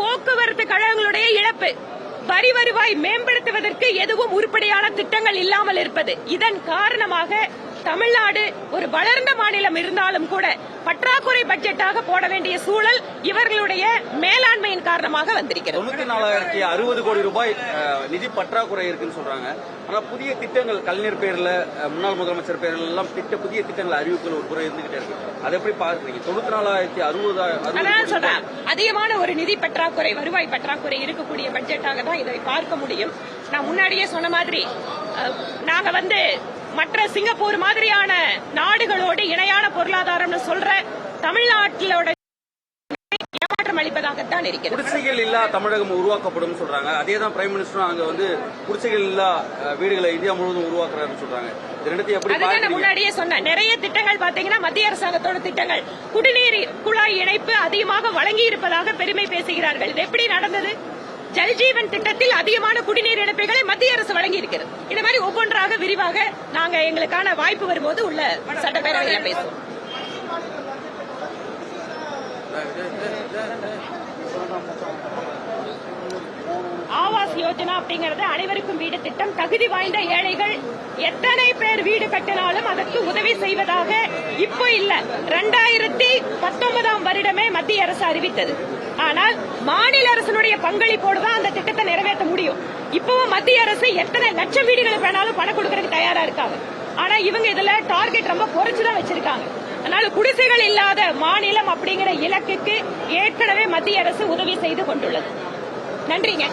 போக்குவரத்து கழகங்களுடைய இழப்பு. வரி வருவாய் மேம்படுத்துவதற்கு எதுவும் உருப்படியான திட்டங்கள் இல்லாமல் இருப்பது. இதன் காரணமாக தமிழ்நாடு ஒரு வளர்ந்த மாநிலம் இருந்தாலும் கூட பற்றாக்குறை பட்ஜெட்டாக போட வேண்டிய சூழல் இவர்களுடைய மேலாண்மையின் காரணமாக வந்திருக்கிறது. தொண்ணூத்தி நாலாயிரத்தி அறுபது கோடி ரூபாய் நிதி பற்றாக்குறை இருக்குன்னு சொல்றாங்க. ஆனா புதிய திட்டங்கள் கலைஞர் பேர்ல முன்னாள் முதலமைச்சர் பேர்ல எல்லாம் திட்ட புதிய திட்டங்கள் அறிவிப்புகள் ஒரு புறம் இருந்துகிட்டே இருக்கு. அதை எப்படி பார்க்கறீங்க? தொண்ணூத்தி நாலாயிரத்தி அறுபது சொல்றேன். அதிகமான ஒரு நிதி பற்றாக்குறை வருவாய் பற்றாக்குறை இருக்கக்கூடிய பட்ஜெட்டாக தான் இதை பார்க்க முடியும். நான் முன்னாடியே சொன்ன மாதிரி நாங்க வந்து மற்ற சிங்கப்பூர் மாதிரியான நாடுகளோடு இணையான பொருளாதாரம்னு சொல்ற தமிழ்நாட்டிலோட அளிப்பதாகத்தான் இருக்கிறது. குடிசைகள் இல்லா தமிழகம் உருவாக்கப்படும் சொல்றாங்க. அதே தான் பிரைம் மினிஸ்டரும் அங்க வந்து குடிசைகள் இல்லா வீடுகளை இந்தியா முழுவதும் உருவாக்குறாருன்னு சொல்றாங்க. அதுதான் முன்னாடியே சொன்னேன். நிறைய திட்டங்கள் பாத்தீங்கன்னா மத்திய அரசாங்கத்தோட திட்டங்கள். குடிநீர் குழாய் இணைப்பு அதிகமாக வழங்கி இருப்பதாக பெருமை பேசுகிறார்கள். இது எப்படி நடந்தது? ஜல்ஜீவன் திட்டத்தில் அதிகமான குடிநீர் இணைப்புகளை மத்திய அரசு வழங்கி இருக்கிறது இந்த மாதிரி ஒவ்வொன்றாக விரிவாக நாங்க எங்களுக்கான வாய்ப்பு வரும்போது உள்ள சட்டப்பேரவையில பேசுவோம். ஆவாஸ் யோஜனா அப்படிங்கறது அனைவருக்கும் வீடு திட்டம். தகுதி வாய்ந்த ஏழைகள் எத்தனை பேர் வீடு கட்டினாலும் அதற்கு உதவி செய்வதாக இப்போ இல்ல. ரெண்டாயிரத்தி பத்தொன்பதாம் வருடமே மத்திய அரசு அறிவித்தது. ஆனால் மாநில அரசினுடைய பங்களிப்போடு தான் அந்த திட்டத்தை நிறைவேற்ற முடியும். இப்பவும் மத்திய அரசு எத்தனை லட்சம் வீடுகளுக்கு வேணாலும் பணம் கொடுக்கறதுக்கு தயாரா இருக்காங்க. ஆனா இவங்க இதுல டார்கெட் ரொம்ப குறைச்சுதான் வச்சிருக்காங்க. அதனால குடிசைகள் இல்லாத மாநிலம் அப்படிங்கிற இலக்குக்கு ஏற்கனவே மத்திய அரசு உதவி செய்து கொண்டுள்ளது. நன்றிங்க.